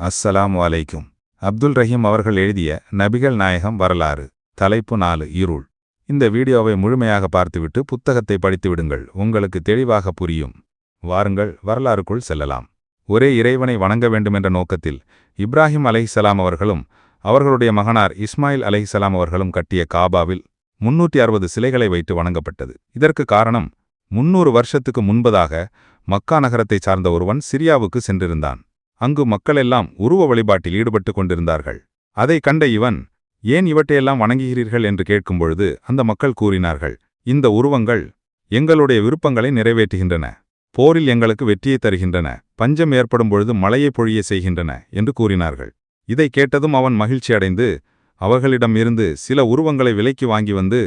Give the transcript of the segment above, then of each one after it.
அஸ்ஸலாம் வலைக்கும் அப்துல் ரஹீம் அவர்கள் எழுதிய நபிகள் நாயகம் வரலாறு தலைப்பு நாலு இருள். இந்த வீடியோவை முழுமையாக பார்த்துவிட்டு புத்தகத்தை படித்துவிடுங்கள். உங்களுக்கு தெளிவாக புரியும். வாருங்கள் வரலாறுக்குள் செல்லலாம். ஒரே இறைவனை வணங்க வேண்டுமென்ற நோக்கத்தில் இப்ராஹிம் அலைஹிசலாம் அவர்களும் அவர்களுடைய மகனார் இஸ்மாயில் அலைஹிசலாம் அவர்களும் கட்டிய காபாவில் முன்னூற்றி அறுபது சிலைகளை வைத்து வணங்கப்பட்டது. இதற்கு காரணம் முன்னூறு வருஷத்துக்கு முன்பதாக மக்கா நகரத்தைச் சார்ந்த ஒருவன் சிரியாவுக்கு சென்றிருந்தான். அங்கு மக்களெல்லாம் உருவ வழிபாட்டில் ஈடுபட்டுக் கொண்டிருந்தார்கள். அதை கண்ட இவன் ஏன் இவற்றையெல்லாம் வணங்குகிறீர்கள்? என்று கேட்கும்பொழுது அந்த மக்கள் கூறினார்கள் இந்த உருவங்கள் எங்களுடைய விருப்பங்களை நிறைவேற்றுகின்றன. போரில் எங்களுக்கு வெற்றியை தருகின்றன. பஞ்சம் ஏற்படும் பொழுது மழையை பொழிய செய்கின்றன என்று கூறினார்கள். இதை கேட்டதும் அவன் மகிழ்ச்சியடைந்து அவர்களிடமிருந்து சில உருவங்களை விலைக்கு வாங்கி வந்து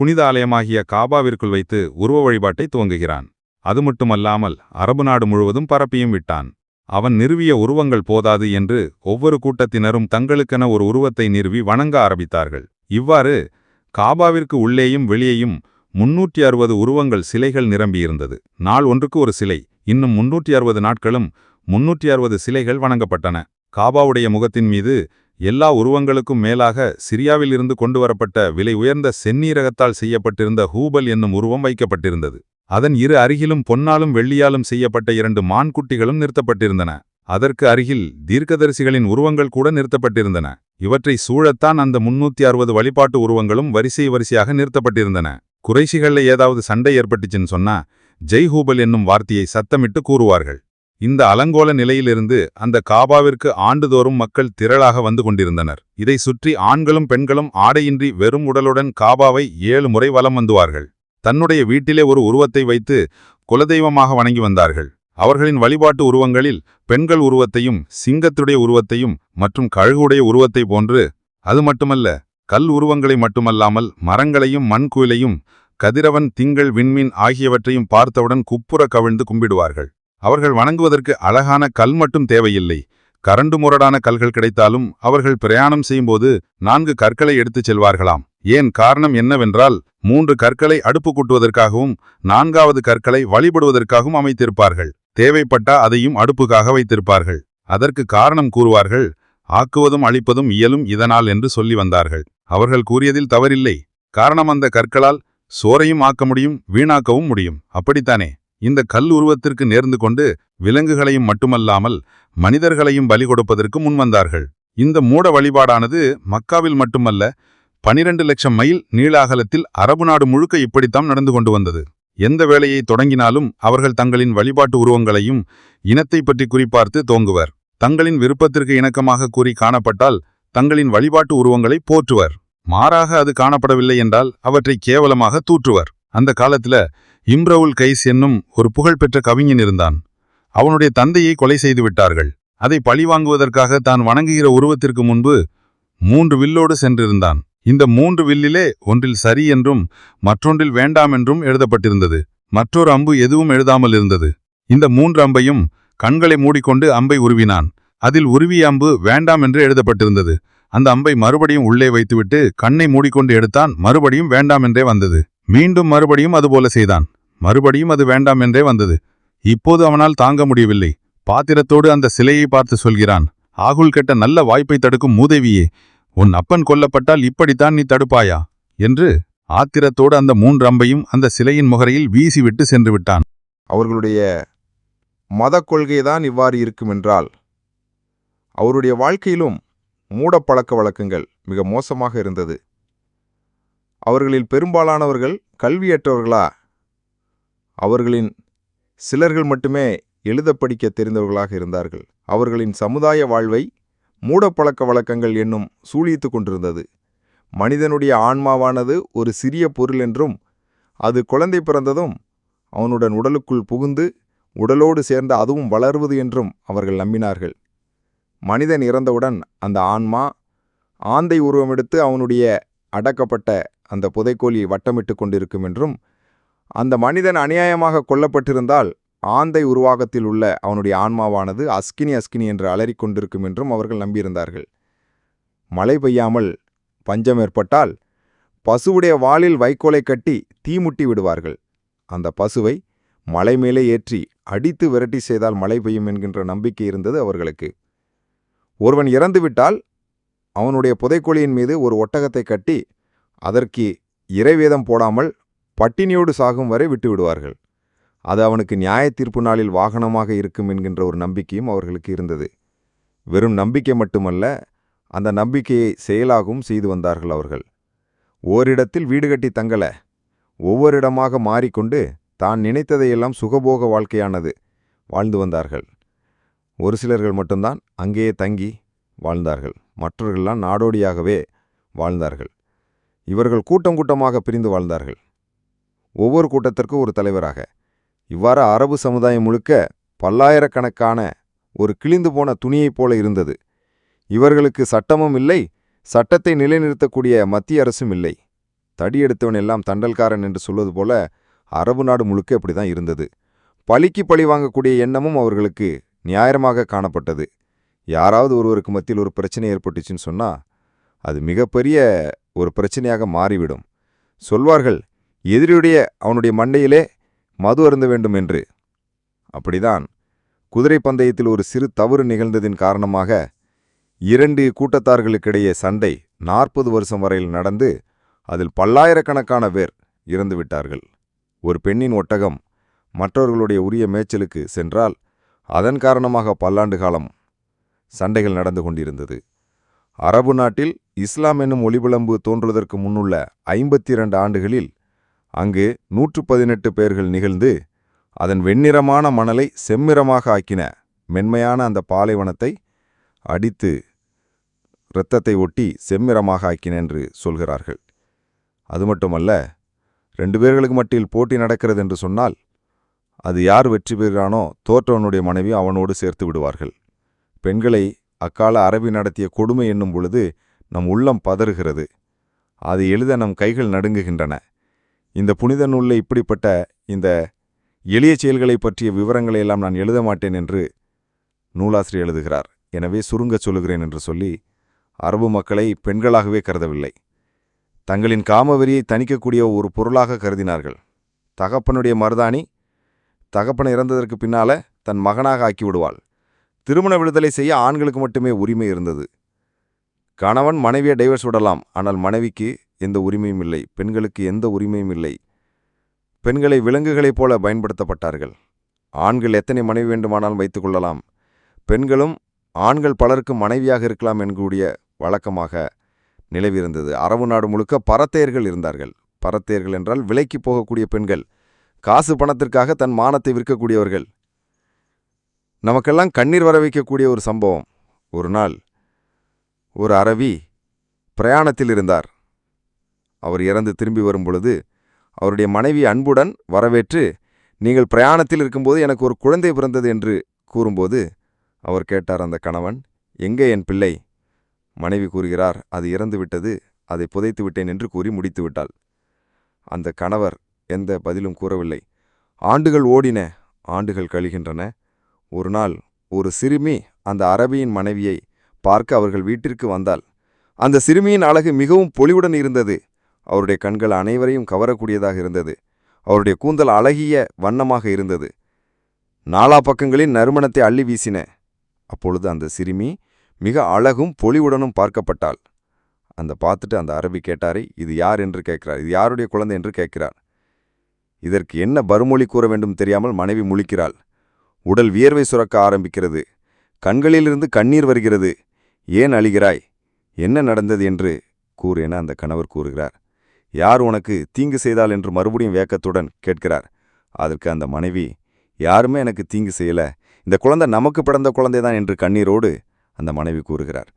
புனித ஆலயமாகிய காபாவிற்குள் வைத்து உருவ வழிபாட்டை துவங்குகிறான். அது மட்டுமல்லாமல் அரபு நாடு முழுவதும் பரப்பியும் விட்டான். அவன் நிறுவிய உருவங்கள் போதாது என்று ஒவ்வொரு கூட்டத்தினரும் தங்களுக்கென ஒரு உருவத்தை நிறுவி வணங்க ஆரம்பித்தார்கள். இவ்வாறு காபாவிற்கு உள்ளேயும் வெளியேயும் முன்னூற்றி அறுபது உருவங்கள் சிலைகள் நிரம்பியிருந்தது. நாள் ஒன்றுக்கு ஒரு சிலை இன்னும் முன்னூற்றி அறுபது நாட்களும் முன்னூற்றி அறுபது சிலைகள் வணங்கப்பட்டன. காபாவுடைய முகத்தின் மீது எல்லா உருவங்களுக்கும் மேலாக சிரியாவிலிருந்து கொண்டுவரப்பட்ட விலை உயர்ந்த செந்நீரகத்தால் செய்யப்பட்டிருந்த ஹூபல் என்னும் உருவம் வைக்கப்பட்டிருந்தது. அதன் இரு அருகிலும் பொன்னாலும் வெள்ளியாலும் செய்யப்பட்ட இரண்டு மான்குட்டிகளும் நிறுத்தப்பட்டிருந்தன. அதற்கு அருகில் தீர்க்கதரிசிகளின் உருவங்கள் கூட நிறுத்தப்பட்டிருந்தன. இவற்றை சூழத்தான் அந்த முன்னூத்தி அறுபது வழிபாட்டு உருவங்களும் வரிசை வரிசையாக நிறுத்தப்பட்டிருந்தன. குறைசிகள்ல ஏதாவது சண்டை ஏற்பட்டுச்சுன்னு சொன்னா ஜெய் ஹூபல் என்னும் வார்த்தையை சத்தமிட்டு கூறுவார்கள். இந்த அலங்கோல நிலையிலிருந்து அந்த காபாவிற்கு ஆண்டுதோறும் மக்கள் திரளாக வந்து கொண்டிருந்தனர். இதை சுற்றி ஆண்களும் பெண்களும் ஆடையின்றி வெறும் உடலுடன் காபாவை ஏழு முறை வலம் வந்துவார்கள். தன்னுடைய வீட்டிலே ஒரு உருவத்தை வைத்து குலதெய்வமாக வணங்கி வந்தார்கள். அவர்களின் வழிபாட்டு உருவங்களில் பெண்கள் உருவத்தையும் சிங்கத்துடைய உருவத்தையும் மற்றும் கழுகுடைய உருவத்தை போன்று அது மட்டுமல்ல கல் உருவங்களை மட்டுமல்லாமல் மரங்களையும் மண்குயிலையும் கதிரவன் திங்கள் விண்மீன் ஆகியவற்றையும் பார்த்தவுடன் குப்புற கவிழ்ந்து கும்பிடுவார்கள். அவர்கள் வணங்குவதற்கு அழகான கல் மட்டும் தேவையில்லை. கரண்டு முரடான கல்கள் கிடைத்தாலும் அவர்கள் பிரயாணம் செய்யும்போது நான்கு கற்களை எடுத்துச் செல்வார்களாம். ஏன் காரணம் என்னவென்றால் மூன்று கற்களை அடுப்பு கூட்டுவதற்காகவும் நான்காவது கற்களை வழிபடுவதற்காகவும் அமைத்திருப்பார்கள். தேவைப்பட்டா அதையும் அடுப்புக்காக வைத்திருப்பார்கள். அதற்கு காரணம் கூறுவார்கள் ஆக்குவதும் அழிப்பதும் இயலும் இதனால் என்று சொல்லி வந்தார்கள். அவர்கள் கூறியதில் தவறில்லை. காரணம் அந்த கற்களால் சோறையும் ஆக்க முடியும் வீணாக்கவும் முடியும். அப்படித்தானே? இந்த கல் உருவத்திற்கு நேர்ந்து கொண்டு விலங்குகளையும் மட்டுமல்லாமல் மனிதர்களையும் பலி கொடுப்பதற்கு முன்வந்தார்கள். இந்த மூட வழிபாடானது மக்காவில் மட்டுமல்ல பனிரெண்டு லட்சம் மைல் நீள அகலத்தில் அரபு நாடு முழுக்க இப்படித்தான் நடந்து கொண்டு வந்தது. எந்த வேலையை தொடங்கினாலும் அவர்கள் தங்களின் வழிபாட்டு உருவங்களையும் இனத்தை பற்றி குறிப்பார்த்து தோங்குவர். தங்களின் விருப்பத்திற்கு இணக்கமாக கூறி காணப்பட்டால் தங்களின் வழிபாட்டு உருவங்களை போற்றுவர். மாறாக அது காணப்படவில்லை என்றால் அவற்றை கேவலமாக தூற்றுவர். அந்த காலத்துல இம்ரவுல் கைஸ் என்னும் ஒரு புகழ்பெற்ற கவிஞன் இருந்தான். அவனுடைய தந்தையை கொலை செய்து விட்டார்கள். அதை பழிவாங்குவதற்காக தான் வணங்குகிற உருவத்திற்கு முன்பு மூன்று வில்லோடு சென்றிருந்தான். இந்த மூன்று வில்லிலே ஒன்றில் சரி என்றும் மற்றொன்றில் வேண்டாம் என்றும் எழுதப்பட்டிருந்தது. மற்றொரு அம்பு எதுவும் எழுதாமல் இருந்தது. இந்த மூன்று அம்பையும் கண்களை மூடிக்கொண்டு அம்பை உருவினான். அதில் உருவிய அம்பு வேண்டாம் என்று எழுதப்பட்டிருந்தது. அந்த அம்பை மறுபடியும் உள்ளே வைத்துவிட்டு கண்ணை மூடிக்கொண்டு எடுத்தான். மறுபடியும் வேண்டாம் என்றே வந்தது. மீண்டும் மறுபடியும் அதுபோல செய்தான். மறுபடியும் அது வேண்டாம் என்றே வந்தது. இப்போது அவனால் தாங்க முடியவில்லை. பாத்திரத்தோடு அந்த சிலையை பார்த்து சொல்கிறான் ஆகுல் கெட்ட நல்ல வாய்ப்பை தடுக்கும் மூதேவியே உன் அப்பன் கொல்லப்பட்டால் இப்படித்தான் நீ தடுப்பாயா? என்று ஆத்திரத்தோடு அந்த மூன்று அம்பையும் அந்த சிலையின் முகரையில் வீசிவிட்டு சென்று விட்டான். அவர்களுடைய மத கொள்கைதான் இவ்வாறு இருக்குமென்றால் அவருடைய வாழ்க்கையிலும் மூடப்பழக்க வழக்கங்கள் மிக மோசமாக இருந்தது. அவர்களில் பெரும்பாலானவர்கள் கல்வியற்றவர்களா? அவர்களின் சிலர்கள் மட்டுமே எழுத படிக்க தெரிந்தவர்களாக இருந்தார்கள். அவர்களின் சமுதாய வாழ்வை மூடப்பழக்க வழக்கங்கள் என்னும் சூழித்து கொண்டிருந்தது. மனிதனுடைய ஆன்மாவானது ஒரு சிறிய பொருள் என்றும் அது குழந்தை பிறந்ததும் அவனுடன் உடலுக்குள் புகுந்து உடலோடு சேர்ந்து அதுவும் வளர்வது என்றும் அவர்கள் நம்பினார்கள். மனிதன் இறந்தவுடன் அந்த ஆன்மா ஆந்தை உருவமெடுத்து அவனுடைய அடக்கப்பட்ட அந்த புதைக்கோழியை வட்டமிட்டு கொண்டிருக்கும் என்றும் அந்த மனிதன் அநியாயமாக கொல்லப்பட்டிருந்தால் ஆந்தை உருவாகத்தில் உள்ள அவனுடைய ஆன்மாவானது அஸ்கினி அஸ்கினி என்று அலறிக்கொண்டிருக்கும் என்றும் அவர்கள் நம்பியிருந்தார்கள். மழை பெய்யாமல் பஞ்சம் ஏற்பட்டால் பசுவுடைய வாளில் வைக்கோலை கட்டி தீமுட்டி விடுவார்கள். அந்த பசுவை மலை மேலே ஏற்றி அடித்து விரட்டி செய்தால் மழை பெய்யும் என்கின்ற நம்பிக்கை இருந்தது அவர்களுக்கு. ஒருவன் இறந்துவிட்டால் அவனுடைய புதைக்கோழியின் மீது ஒரு ஒட்டகத்தை கட்டி அதற்கு இறைவேதம் போடாமல் பட்டினியோடு சாகும் வரை விட்டுவிடுவார்கள் அது அவனுக்கு நியாய தீர்ப்பு நாளில் வாகனமாக இருக்கும் என்கின்ற ஒரு நம்பிக்கையும் அவர்களுக்கு இருந்தது. வெறும் நம்பிக்கை மட்டுமல்ல அந்த நம்பிக்கையை செயலாகவும் செய்து வந்தார்கள் அவர்கள். ஓரிடத்தில் வீடு கட்டி தங்கல. ஒவ்வொரு இடமாக மாறிக்கொண்டு தான் நினைத்ததையெல்லாம் சுகபோக வாழ்க்கையானது வாழ்ந்து வந்தார்கள். ஒரு சிலர்கள் மட்டும்தான் அங்கேயே தங்கி வாழ்ந்தார்கள். மற்றவர்கள்லாம் நாடோடியாகவே வாழ்ந்தார்கள். இவர்கள் கூட்டம் கூட்டமாக பிரிந்து வாழ்ந்தார்கள். ஒவ்வொரு கூட்டத்திற்கும் ஒரு தலைவராக. இவ்வாறு அரபு சமுதாயம் முழுக்க பல்லாயிரக்கணக்கான ஒரு கிழிந்து போன துணியைப் போல இருந்தது. இவர்களுக்கு சட்டமும் இல்லை சட்டத்தை நிலைநிறுத்தக்கூடிய மத்திய அரசும் இல்லை. தடி எடுத்தவன் எல்லாம் தண்டல்காரன் என்று சொல்வது போல அரபு நாடு முழுக்க இப்படிதான் இருந்தது. பழிக்கு பழி வாங்கக்கூடிய எண்ணமும் அவர்களுக்கு நியாயமாக காணப்பட்டது. யாராவது ஒருவருக்கு மத்தியில் ஒரு பிரச்சனை ஏற்பட்டுச்சுன்னு சொன்னா அது மிகப்பெரிய ஒரு பிரச்சனையாக மாறிவிடும். சொல்வார்கள் எதிரியுடைய அவனுடைய மண்டையிலே மது அருந்த வேண்டும் என்று. அப்படிதான் குதிரை பந்தயத்தில் ஒரு சிறு தவறு நிகழ்ந்ததின் காரணமாக இரண்டு கூட்டத்தார்களுக்கிடையே சண்டை நாற்பது வருஷம் வரையில் நடந்து அதில் பல்லாயிரக்கணக்கான பேர் இறந்துவிட்டார்கள் ஒரு பெண்ணின் ஒட்டகம் மற்றவர்களுடைய உரிய மேய்ச்சலுக்கு சென்றால் அதன் காரணமாக பல்லாண்டு காலம் சண்டைகள் நடந்து கொண்டிருந்தது. அரபு நாட்டில் இஸ்லாம் என்னும் ஒளிவிளம்பு தோன்றுவதற்கு முன்னுள்ள ஐம்பத்தி இரண்டு ஆண்டுகளில் அங்கு நூற்று பதினெட்டு பேர்கள் நிகழ்ந்து அதன் வெண்ணிறமான மணலை செம்மிறமாக ஆக்கின. மென்மையான அந்த பாலைவனத்தை அடித்து இரத்தத்தை ஒட்டி செம்மிறமாக ஆக்கின என்று சொல்கிறார்கள். அது மட்டுமல்ல ரெண்டு பேர்களுக்கு மட்டில் போட்டி நடக்கிறது என்று சொன்னால் அது யார் வெற்றி பெறுகிறானோ தோற்றவனுடைய மனைவி அவனோடு சேர்த்து விடுவார்கள். பெண்களை அக்கால அரபி நடத்திய கொடுமை என்னும் பொழுது நம் உள்ளம் பதறுகிறது. அது எழுத நம் கைகள் நடுங்குகின்றன. இந்த புனித நூலில் இப்படிப்பட்ட இந்த எளிய செயல்களைப் பற்றிய விவரங்களை எல்லாம் நான் எழுத மாட்டேன் என்று நூலாசிரியர் எழுதுகிறார். எனவே சுருங்கச் சொல்லுகிறேன் என்று சொல்லி அரபு மக்களை பெண்களாகவே கருதவில்லை. தங்களின் காமவெறியை தணிக்கக்கூடிய ஒரு பொருளாக கருதினார்கள். தகப்பனுடைய மருதாணி தகப்பனை இறந்ததற்கு பின்னால தன் மகனாக ஆக்கிவிடுவாள். திருமண விடுதலை செய்ய ஆண்களுக்கு மட்டுமே உரிமை இருந்தது. கணவன் மனைவியை டைவர்ஸ் விடலாம். ஆனால் மனைவிக்கு எந்த உரிமையும் இல்லை. பெண்களுக்கு எந்த உரிமையும் இல்லை. பெண்களை விலங்குகளைப் போல பயன்படுத்தப்பட்டார்கள். ஆண்கள் எத்தனை மனைவி வேண்டுமானாலும் வைத்துக் கொள்ளலாம். பெண்களும் ஆண்கள் பலருக்கு மனைவியாக இருக்கலாம் என்கூடிய வழக்கமாக நிலவிருந்தது அரபு நாடு முழுக்க பரத்தையர்கள் இருந்தார்கள். பரத்தையர்கள் என்றால் விலைக்கு போகக்கூடிய பெண்கள். காசு பணத்திற்காக தன் மானத்தை விற்கக்கூடியவர்கள். நமக்கெல்லாம் கண்ணீர் வர வைக்கக்கூடிய ஒரு சம்பவம். ஒரு நாள் ஒரு அரவி பிரயாணத்தில் இருந்தார். அவர் இறந்து திரும்பி வரும்பொழுது அவருடைய மனைவி அன்புடன் வரவேற்று நீங்கள் பிரயாணத்தில் இருக்கும்போது எனக்கு ஒரு குழந்தை பிறந்தது என்று கூறும்போது அவர் கேட்டார் அந்த கணவன் எங்கே என் பிள்ளை? மனைவி கூறுகிறார் அது இறந்து விட்டது அதை புதைத்து விட்டேன் என்று கூறி முடித்து விட்டாள். அந்த கணவர் எந்த பதிலும் கூறவில்லை. ஆண்டுகள் ஓடின ஆண்டுகள் கழிகின்றன. ஒரு நாள் ஒரு சிறுமி அந்த அரபியின் மனைவியை பார்க்க அவர்கள் வீட்டிற்கு வந்தாள். அந்த சிறுமியின் அழகு மிகவும் பொலிவுடன் இருந்தது. அவருடைய கண்கள் அனைவரையும் கவரக்கூடியதாக இருந்தது. அவருடைய கூந்தல் அழகிய வண்ணமாக இருந்தது. நாலா பக்கங்களின் நறுமணத்தை அள்ளி வீசின. அப்பொழுது அந்த சிறுமி மிக அழகும் பொலிவுடனும் பார்க்கப்பட்டாள். அந்த பார்த்துட்டு அந்த அரபி கேட்டாரை இது யார் என்று கேட்கிறார். இது யாருடைய குழந்தை என்று கேட்கிறார். இதற்கு என்ன பருமொழி கூற வேண்டும் தெரியாமல் மனைவி முழிக்கிறாள். உடல் வியர்வை சுரக்க ஆரம்பிக்கிறது. கண்களிலிருந்து கண்ணீர் வருகிறது. ஏன் அழிகிறாய்? என்ன நடந்தது? என்று கூறு என அந்த கணவர் கூறுகிறார். யார் உனக்கு தீங்கு செய்தால் என்று மறுபடியும் வேக்கத்துடன் கேட்கிறார். அதற்கு அந்த மனைவி யாருமே எனக்கு தீங்கு செய்யல. இந்த குழந்தை நமக்கு பிறந்த குழந்தைதான் என்று கண்ணீரோடு அந்த மனைவி கூறுகிறார்.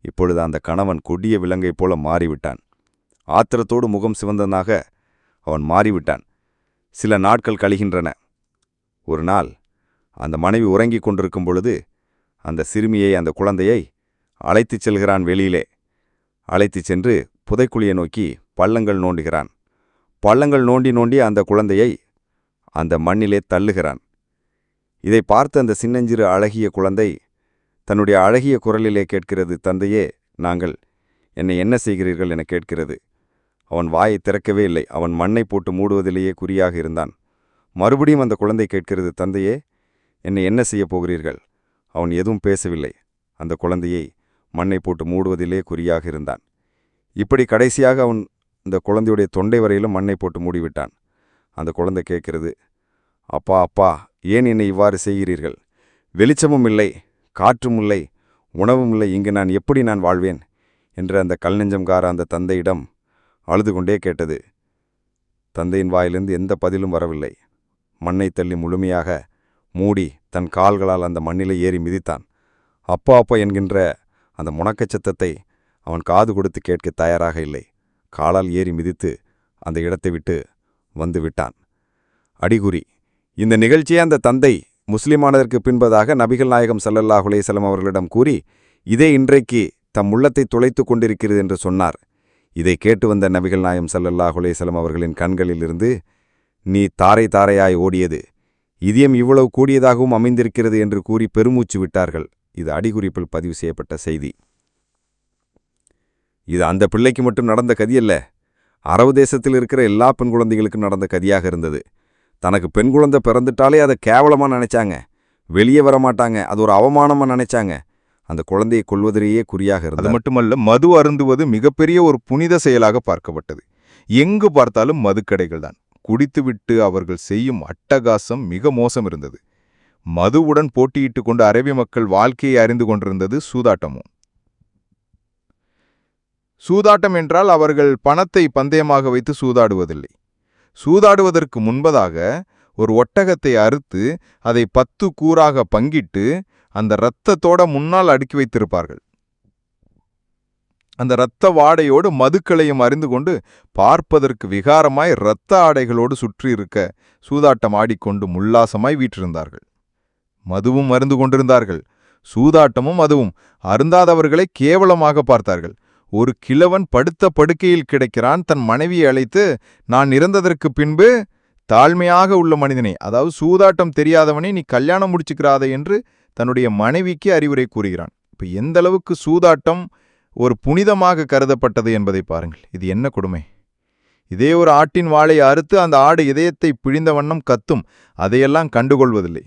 இப்பொழுது அந்த கணவன் கொடிய விலங்கைப் போல மாறிவிட்டான். ஆத்திரத்தோடு முகம் சிவந்தனாக அவன் மாறிவிட்டான். சில நாட்கள் கழிகின்றன. ஒரு நாள் அந்த மனைவி உறங்கிக் கொண்டிருக்கும் பொழுது அந்த சிறுமியை அந்த குழந்தையை அழைத்துச் செல்கிறான் வெளியிலே. அழைத்துச் சென்று புதைக்குழியை நோக்கி பள்ளங்கள் நோண்டுகிறான். பள்ளங்கள் நோண்டி நோண்டி அந்த குழந்தையை அந்த மண்ணிலே தள்ளுகிறான். இதை பார்த்த அந்த சின்னஞ்சிறு அழகிய குழந்தை தன்னுடைய அழகிய குரலிலே கேட்கிறது தந்தையே நாங்கள் என்னை என்ன செய்கிறீர்கள்? என கேட்கிறது. அவன் வாயை திறக்கவே இல்லை. அவன் மண்ணை போட்டு மூடுவதிலேயே குறியாக இருந்தான். மறுபடியும் அந்த குழந்தை கேட்கிறது தந்தையே என்னை என்ன செய்யப் போகிறீர்கள்? அவன் எதுவும் பேசவில்லை. அந்த குழந்தையை மண்ணை போட்டு மூடுவதிலே குறியாக இருந்தான். இப்படி கடைசியாக அவன் இந்த குழந்தையுடைய தொண்டை வரையிலும் மண்ணை போட்டு மூடிவிட்டான். அந்த குழந்தை கேட்கிறது அப்பா அப்பா ஏன் என்னை இவ்வாறு செய்கிறீர்கள்? வெளிச்சமும் இல்லை காற்றும் இல்லை உணவும் இல்லை இங்கு நான் எப்படி நான் வாழ்வேன்? என்று அந்த கல்நெஞ்சம்கார அந்த தந்தையிடம் அழுது கொண்டே கேட்டது. தந்தையின் வாயிலிருந்து எந்த பதிலும் வரவில்லை. மண்ணை தள்ளி முழுமையாக மூடி தன் கால்களால் அந்த மண்ணிலே ஏறி மிதித்தான். அப்பா அப்பா என்கின்ற அந்த முணக்கச் சத்தத்தை அவன் காது கொடுத்து கேட்க தயாராக இல்லை. காலால் ஏறி மிதித்து அந்த இடத்தை விட்டு வந்து விட்டான். அடிகுறி இந்த நிகழ்ச்சியை அந்த தந்தை முஸ்லிமானதற்கு பின்பதாக நபிகள் நாயகம் சல்லல்லாஹுலே அலைஹி அவர்களிடம் கூறி இதே இன்றைக்கு தம் உள்ளத்தை துளைத்து கொண்டிருக்கிறது என்று சொன்னார். இதை கேட்டு வந்த நபிகள் நாயகம் சல்லல்லாஹுலே அலைஹி அவர்களின் கண்களிலிருந்து நீ தாரை தாரையாய் ஓடியது. இதயம் இவ்வளவு கூடியதாகவும் அமைந்திருக்கிறது என்று கூறி பெருமூச்சு விட்டார்கள். இது அடிகுறிப்பில் பதிவு செய்யப்பட்ட செய்தி. இது அந்த பிள்ளைக்கு மட்டும் நடந்த கதியல்ல. அரபு தேசத்தில் இருக்கிற எல்லா பெண் குழந்தைகளுக்கும் நடந்த கதியாக இருந்தது. தனக்கு பெண் குழந்தை பிறந்துட்டாலே அதை கேவலமா நினைச்சாங்க. வெளியே வரமாட்டாங்க. அது ஒரு அவமானமா நினைச்சாங்க. அந்த குழந்தையை கொல்வதிலேயே குறியாக அது இருந்தது மட்டுமல்ல மது அருந்துவது மிகப்பெரிய ஒரு புனித செயலாக பார்க்கப்பட்டது. எங்கு பார்த்தாலும் மதுக்கடைகள் தான் குடித்துவிட்டு அவர்கள் செய்யும் அட்டகாசம் மிக மோசம் இருந்தது. மதுவுடன் போட்டியிட்டுக் கொண்டு அரேபிய மக்கள் வாழ்க்கையை அறிந்து கொண்டிருந்தது சூதாட்டமும். சூதாட்டம் என்றால் அவர்கள் பணத்தை பந்தயமாக வைத்து சூதாடுவதில்லை. சூதாடுவதற்கு முன்பதாக ஒரு ஒட்டகத்தை அறுத்து அதை பத்து கூறாக பங்கிட்டு அந்த இரத்தத்தோட முன்னால் அடுக்கி வைத்திருப்பார்கள். அந்த இரத்த வாடையோடு மதுக்களையும் அறிந்து கொண்டு பார்ப்பதற்கு விகாரமாய் இரத்த ஆடைகளோடு சுற்றி இருக்க சூதாட்டம் ஆடிக்கொண்டு உல்லாசமாய் வீற்றிருந்தார்கள். மதுவும் அருந்து கொண்டிருந்தார்கள். சூதாட்டமும் அதுவும் அருந்தாதவர்களை கேவலமாக பார்த்தார்கள். ஒரு கிழவன் படுத்த படுக்கையில் கிடைக்கிறான் தன் மனைவியை அழைத்து நான் இறந்ததற்கு பின்பு தாழ்மையாக உள்ள மனிதனே அதாவது சூதாட்டம் தெரியாதவனே நீ கல்யாணம் முடிச்சுக்கிறாத என்று தன்னுடைய மனைவிக்கு அறிவுரை கூறுகிறான். இப்ப எந்த அளவுக்கு சூதாட்டம் ஒரு புனிதமாக கருதப்பட்டது என்பதை பாருங்கள். இது என்ன கொடுமை? இதே ஒரு ஆட்டின் வாளை அறுத்து அந்த ஆடு இதயத்தை பிழிந்த வண்ணம் கத்தும் அதையெல்லாம் கண்டுகொள்வதில்லை.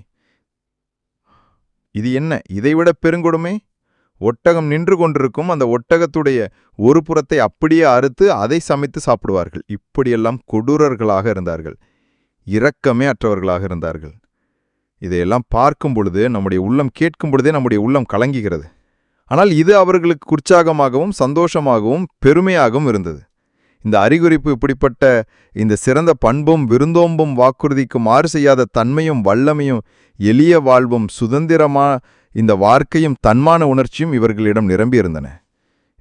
இது என்ன? இதைவிட பெருங்கொடுமை? ஒட்டகம் நின்று கொண்டிருக்கும் அந்த ஒட்டகத்துடைய ஒரு புறத்தை அப்படியே அறுத்து அதை சமைத்து சாப்பிடுவார்கள். இப்படியெல்லாம் கொடூரர்களாக இருந்தார்கள். இரக்கமே அற்றவர்களாக இருந்தார்கள். இதையெல்லாம் பார்க்கும் பொழுது நம்முடைய உள்ளம் கேட்கும் பொழுதே நம்முடைய உள்ளம் கலங்குகிறது. ஆனால் இது அவர்களுக்கு உற்சாகமாகவும் சந்தோஷமாகவும் பெருமையாகவும் இருந்தது. இந்த அறிகுறிப்பு இப்படிப்பட்ட இந்த சிறந்த பண்பும் விருந்தோம்பும் வாக்குறுதிக்கு மாறு செய்யாத தன்மையும் வல்லமையும் எளிய வாழ்வும் சுதந்திரமா இந்த வார்க்கையும் தன்மான உணர்ச்சியும் இவர்களிடம் நிரம்பியிருந்தன.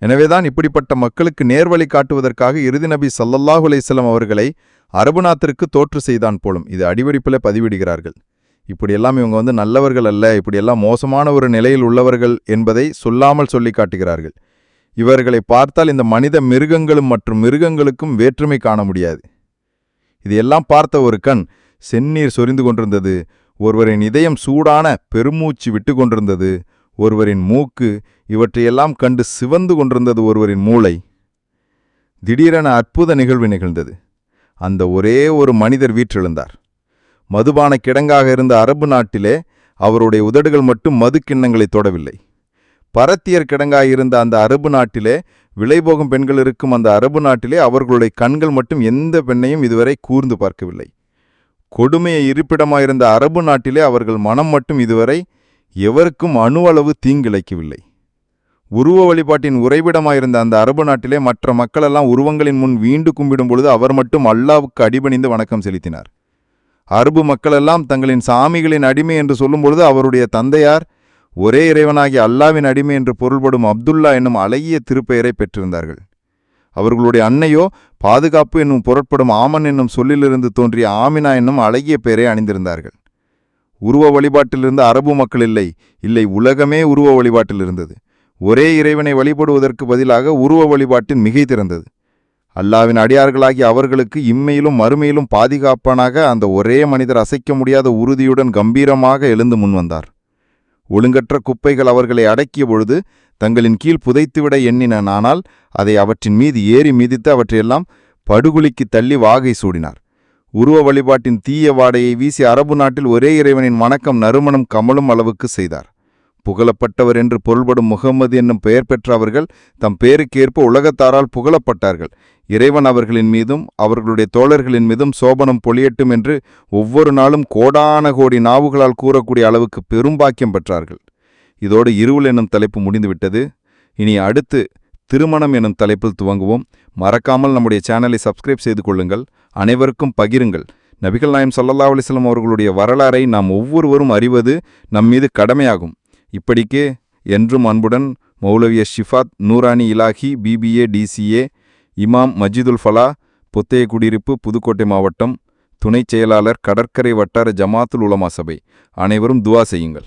எனவேதான் இப்படிப்பட்ட மக்களுக்கு நேர்வழி காட்டுவதற்காக இறுதி நபி சல்லல்லாஹு அலைஹி அவர்களை அரபுநாத்திற்கு தோற்று செய்தான் போலும் இது அடிவடிப்பில் பதிவிடுகிறார்கள். இப்படியெல்லாம் இவங்க வந்து நல்லவர்கள் அல்ல இப்படியெல்லாம் மோசமான ஒரு நிலையில் உள்ளவர்கள் என்பதை சொல்லாமல் சொல்லி காட்டுகிறார்கள். இவர்களை பார்த்தால் இந்த மனித மிருகங்களும் மற்றும் மிருகங்களுக்கும் வேற்றுமை காண முடியாது. இதையெல்லாம் பார்த்த ஒரு கண் செந்நீர் சொரிந்து கொண்டிருந்தது. ஒருவரின் இதயம் சூடான பெருமூச்சு விட்டு கொண்டிருந்தது. ஒருவரின் மூக்கு இவற்றையெல்லாம் கண்டு சிவந்து கொண்டிருந்தது ஒருவரின் மூளை. திடீரென அற்புத நிகழ்வு நிகழ்ந்தது. அந்த ஒரே ஒரு மனிதர் வீற்றெழுந்தார் மதுபான கிடங்காக இருந்த அரபு நாட்டிலே அவருடைய உதடுகள் மட்டும் மது கிண்ணங்களை தொடவில்லை. பரத்தியர் கிடங்காயிருந்த அந்த அரபு நாட்டிலே விலைபோகும் பெண்கள் இருக்கும் அந்த அரபு நாட்டிலே அவர்களுடைய கண்கள் மட்டும் எந்த பெண்ணையும் இதுவரை கூர்ந்து பார்க்கவில்லை. கொடுமையை இருப்பிடமாயிருந்த அரபு நாட்டிலே அவர்கள் மனம் மட்டும் இதுவரை எவருக்கும் அணு அளவு தீங்கிழைக்கவில்லை. உருவ வழிபாட்டின் உறைவிடமாயிருந்த அந்த அரபு நாட்டிலே மற்ற மக்களெல்லாம் உருவங்களின் முன் வீண்டு கும்பிடும் பொழுது அவர் மட்டும் அல்லாவுக்கு அடிபணிந்து வணக்கம் செலுத்தினார். அரபு மக்களெல்லாம் தங்களின் சாமிகளின் அடிமை என்று சொல்லும்பொழுது அவருடைய தந்தையார் ஒரே இறைவனாகிய அல்லாவின் அடிமை என்று பொருள்படும் அப்துல்லா என்னும் அழகிய திருப்பெயரை பெற்றிருந்தார்கள். அவர்களுடைய அன்னையோ பாதுகாப்பு என்னும் பொருட்படும் ஆமன் என்னும் சொல்லிலிருந்து தோன்றிய ஆமினா என்னும் அழகிய பெயரை அணிந்திருந்தார்கள். உருவ வழிபாட்டிலிருந்து அரபு மக்கள் இல்லை இல்லை உலகமே உருவ வழிபாட்டில் இருந்தது. ஒரே இறைவனை வழிபடுவதற்கு பதிலாக உருவ வழிபாட்டின் மிகை திறந்தது. அல்லாவின் அடியார்களாகி அவர்களுக்கு இம்மையிலும் மறுமையிலும் பாதுகாப்பானாக அந்த ஒரே மனிதர் அசைக்க முடியாத உறுதியுடன் கம்பீரமாக எழுந்து முன்வந்தார். ஒழுங்கற்ற குப்பைகள் அவர்களை அடக்கிய பொழுது தங்களின் கீழ் புதைத்துவிட எண்ணினான் ஆனால் அதை அவற்றின் மீது ஏறி மிதித்து அவற்றையெல்லாம் படுகுழிக்கு தள்ளி வாகை சூடினார். உருவ வழிபாட்டின் தீய வாடையை வீசி அரபு நாட்டில் ஒரே இறைவனின் வணக்கம் நறுமணம் கமலும் அளவுக்கு செய்தார். புகழப்பட்டவர் என்று பொருள்படும் முகம்மது என்னும் பெயர் பெற்ற அவர்கள் தம் பெயருக்கேற்ப உலகத்தாரால் புகழப்பட்டார்கள். இறைவன் அவர்களின் மீதும் அவர்களுடைய தோழர்களின் மீதும் சோபனம் பொழியட்டும் என்று ஒவ்வொரு நாளும் கோடான கோடி நாவுகளால் கூறக்கூடிய அளவுக்கு பெரும்பாக்கியம் பெற்றார்கள். இதோடு இருள் எனும் தலைப்பு முடிந்துவிட்டது. இனி அடுத்து திருமணம் எனும் தலைப்பில் துவங்குவோம். மறக்காமல் நம்முடைய சேனலை சப்ஸ்கிரைப் செய்து கொள்ளுங்கள். அனைவருக்கும் பகிருங்கள். நபிகள் நாயம் சல்லா அலைஹி அவர்களுடைய வரலாறை நாம் ஒவ்வொருவரும் அறிவது நம் மீது கடமையாகும். இப்படிக்கே என்றும் அன்புடன் மௌலவிய ஷிஃபாத் நூரானி இலாஹி பிபிஏ டிசிஏ இமாம் மஜிதுல் ஃபலா புத்தைய குடியிருப்பு புதுக்கோட்டை மாவட்டம் துணைச் செயலாளர் கடற்கரை வட்டார ஜமாத்துல் உலமா சபை. அனைவரும் துவா செய்யுங்கள்.